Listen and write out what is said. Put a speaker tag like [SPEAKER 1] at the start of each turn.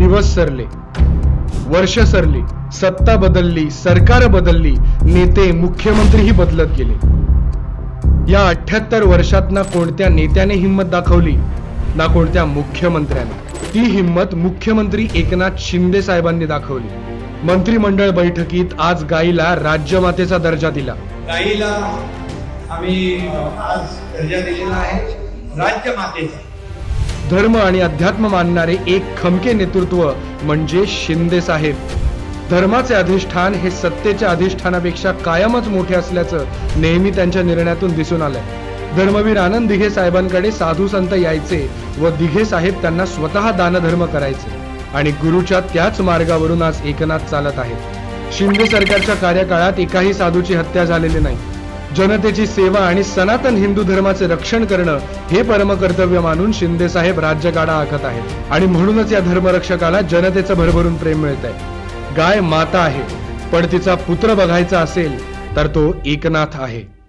[SPEAKER 1] दिवस सरले वर्ष सरली सत्ता बदलली सरकार बदलली नेते मुख्यमंत्रीही बदलत गेले. या अठ्याहत्तर वर्षात ना कोणत्या नेत्याने हिंमत दाखवली? ना कोणत्या मुख्यमंत्र्याने. ती हिंमत मुख्यमंत्री एकनाथ शिंदे साहेबांनी दाखवली. मंत्रिमंडळ बैठकीत आज गाईला राज्यमातेचा दर्जा दिला.
[SPEAKER 2] गाईला आम्ही आज दर्जा दिलेला आहे. राज्यमातेचा.
[SPEAKER 1] धर्म आणि अध्यात्म मानणारे एक खमके नेतृत्व म्हणजे शिंदे साहेब. धर्माचे अधिष्ठान हे सत्तेच्या अधिष्ठानापेक्षा कायमच मोठे असल्याचं नेहमी त्यांच्या निर्णयातून दिसून आलंय. धर्मवीर आनंद दिघे साहेबांकडे साधू संत यायचे व दिघे साहेब त्यांना स्वतः दानधर्म करायचे आणि गुरुच्या त्याच मार्गावरून आज एकनाथ चालत आहेत. शिंदे सरकारच्या कार्यकाळात एकाही साधूची हत्या झालेली नाही. जनतेची सेवा आणि सनातन हिंदू धर्माचे रक्षण करणं हे परमकर्तव्य मानून शिंदे साहेब राज्यगाडा आखत आहेत. आणि म्हणूनच या धर्मरक्षकाला जनतेचं भरभरून प्रेम मिळत आहे गाय माता आहे पण तिचा पुत्र बघायचा असेल तर तो एकनाथ आहे.